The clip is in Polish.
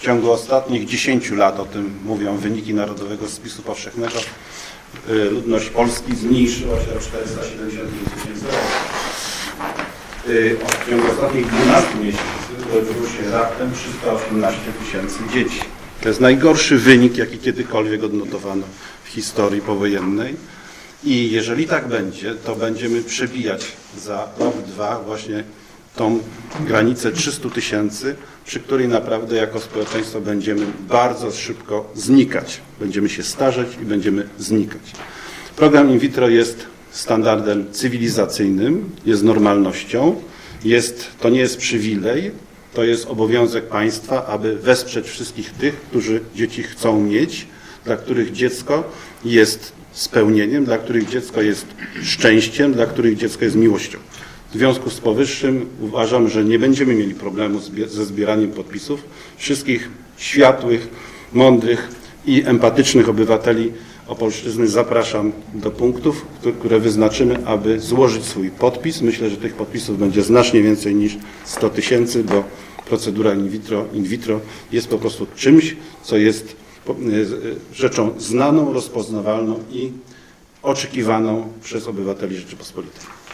w ciągu ostatnich 10 lat, o tym mówią wyniki Narodowego Spisu Powszechnego, y, ludność Polski zmniejszyła się o 475 tysięcy osób. Y, W ciągu ostatnich 12 miesięcy urodziło się raptem 318 tysięcy dzieci. To jest najgorszy wynik, jaki kiedykolwiek odnotowano w historii powojennej. I jeżeli tak będzie, to będziemy przebijać za rok, dwa właśnie tą granicę 300 tysięcy, przy której naprawdę jako społeczeństwo będziemy bardzo szybko znikać. Będziemy się starzeć i będziemy znikać. Program in vitro jest standardem cywilizacyjnym, jest normalnością, jest, to nie jest przywilej, to jest obowiązek państwa, aby wesprzeć wszystkich tych, którzy dzieci chcą mieć, dla których dziecko jest spełnieniem, dla których dziecko jest szczęściem, dla których dziecko jest miłością. W związku z powyższym uważam, że nie będziemy mieli problemu ze zbieraniem podpisów. Wszystkich światłych, mądrych i empatycznych obywateli Opolszczyzny zapraszam do punktów, któ- które wyznaczymy, aby złożyć swój podpis. Myślę, że tych podpisów będzie znacznie więcej niż 100 tysięcy, bo procedura in vitro, in vitro jest po prostu czymś, co jest z- y, rzeczą znaną, rozpoznawalną i oczekiwaną przez obywateli Rzeczypospolitej.